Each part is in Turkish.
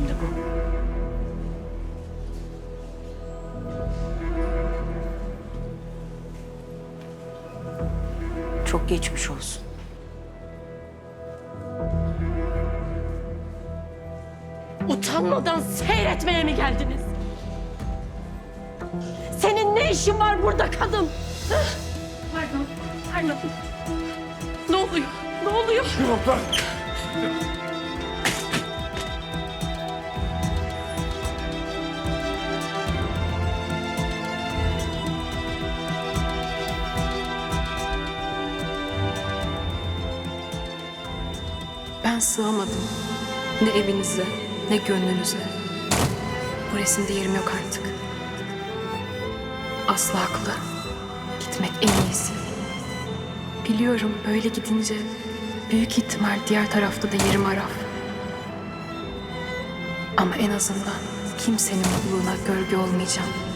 şimdi bu. Çok geçmiş olsun. Utanmadan seyretmeye mi geldiniz? Senin ne işin var burada kadın? Pardon, pardon. Ne oluyor? Ne oluyor? Yok lan. Ben sığamadım. Ne evinize, ne gönlünüze. Bu resimde yerim yok artık. Aslı haklı. Gitmek en iyisi. Biliyorum böyle gidince büyük ihtimal diğer tarafta da yerim araf. Ama en azından kimsenin mutluluğuna gölge olmayacağım.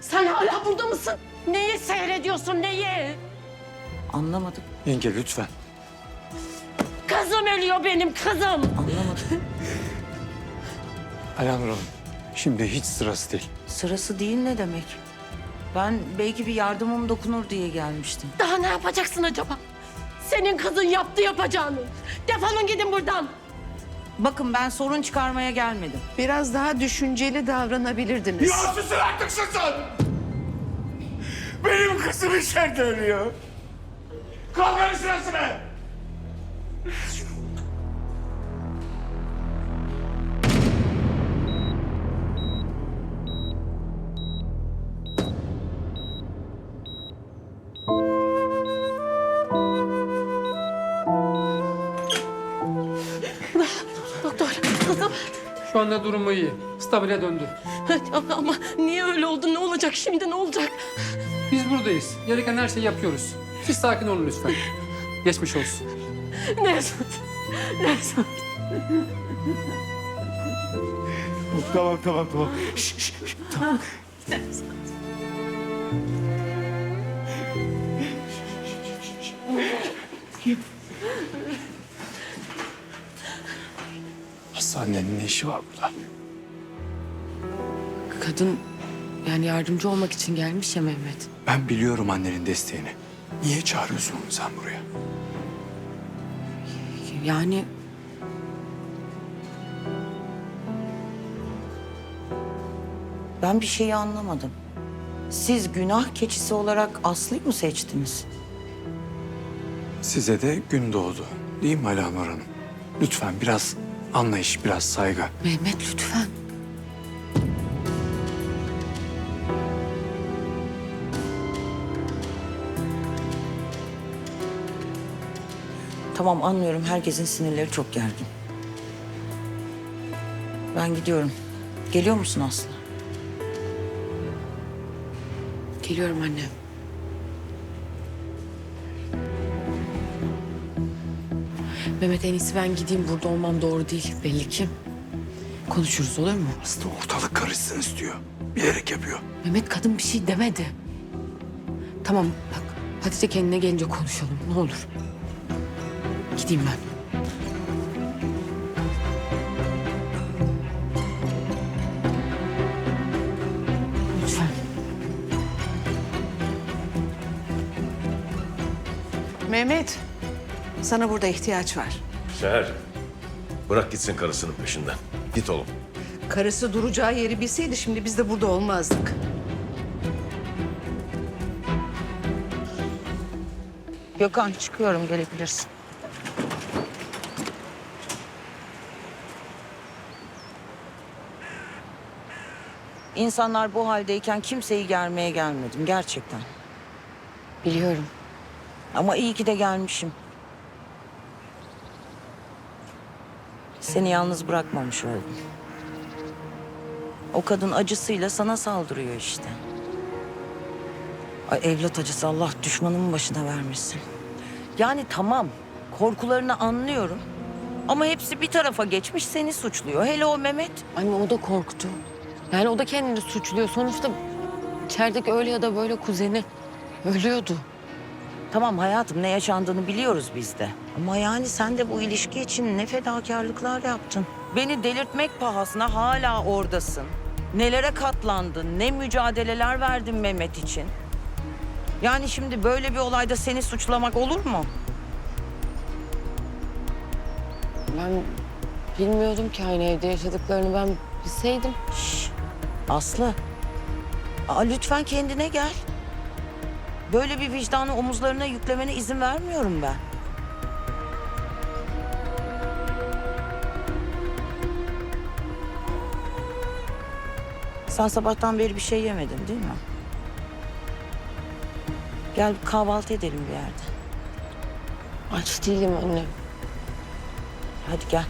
Sen hala burada mısın? Neyi seyrediyorsun, neyi? Anlamadım, Yenge lütfen. Kızım ölüyor benim kızım. anlamadım. Alanur Hanım, şimdi hiç sırası değil. Sırası değil ne demek? Ben belki bir yardımım dokunur diye gelmiştim. Daha ne yapacaksın acaba? Senin kızın yaptı yapacağını. Defolun gidin buradan. Bakın ben sorun çıkarmaya gelmedim. Biraz daha düşünceli davranabilirdiniz. Ya susun artık susun! Benim kızım içeride ölüyor. Kavganın sırası Şu anda durumu iyi. Stabile döndü. Ama, ama niye öyle oldu? Ne olacak şimdi? Ne olacak? Biz buradayız. Gereken her şeyi yapıyoruz. Siz sakin olun lütfen. Geçmiş olsun. Nevzat. Nevzat. Tamam tamam tamam. Şş, şş, şş, tamam. Hastanenin ne işi var burada? Kadın yani yardımcı olmak için gelmiş ya Mehmet. Ben biliyorum annenin desteğini. Niye çağırıyorsun onu sen buraya? Yani Ben bir şeyi anlamadım. Siz günah keçisi olarak Aslı'yı mı seçtiniz? Size de gün doğdu. Değil mi Alanur Hanım? Lütfen biraz anlayış, biraz saygı. Mehmet lütfen. Tamam anlıyorum herkesin sinirleri çok gergin. Ben gidiyorum. Geliyor musun Aslı? Geliyorum anne. Mehmet en iyisi ben gideyim. Burada olmam doğru değil belli ki. Konuşuruz olur mu? Aslı ortalık karışsın istiyor. Bilerek yapıyor. Mehmet kadın bir şey demedi. Tamam bak Hatice kendine gelince konuşalım ne olur. Gideyim ben. Lütfen. Mehmet, sana burada ihtiyaç var. Seher, bırak gitsin karısının peşinden. Git oğlum. Karısı duracağı yeri bilseydi şimdi biz de burada olmazdık. Gökhan çıkıyorum gelebilirsin. İnsanlar bu haldeyken kimseyi germeye gelmedim gerçekten. Biliyorum. Ama iyi ki de gelmişim. Seni yalnız bırakmamış oldum. O kadın acısıyla sana saldırıyor işte. Ay evlat acısı Allah düşmanımın başına vermesin. Yani tamam korkularını anlıyorum. Ama hepsi bir tarafa geçmiş seni suçluyor. Hele o Mehmet. Anne o da korktu. Yani o da kendini suçluyor. Sonuçta içerideki öyle ya da böyle kuzeni. Ölüyordu. Tamam hayatım ne yaşandığını biliyoruz biz de. Ama yani sen de bu ilişki için ne fedakarlıklar yaptın. Beni delirtmek pahasına hala oradasın. Nelere katlandın, ne mücadeleler verdin Mehmet için. Yani şimdi böyle bir olayda seni suçlamak olur mu? Ben bilmiyordum ki aynı evde yaşadıklarını ben bilseydim. Şş, Aslı. Aa, lütfen kendine gel. Böyle bir vicdanı omuzlarına yüklemene izin vermiyorum ben. Sen sabahtan beri bir şey yemedin değil mi? Gel kahvaltı edelim bir yerde. Aç değilim anne. Hadi gel.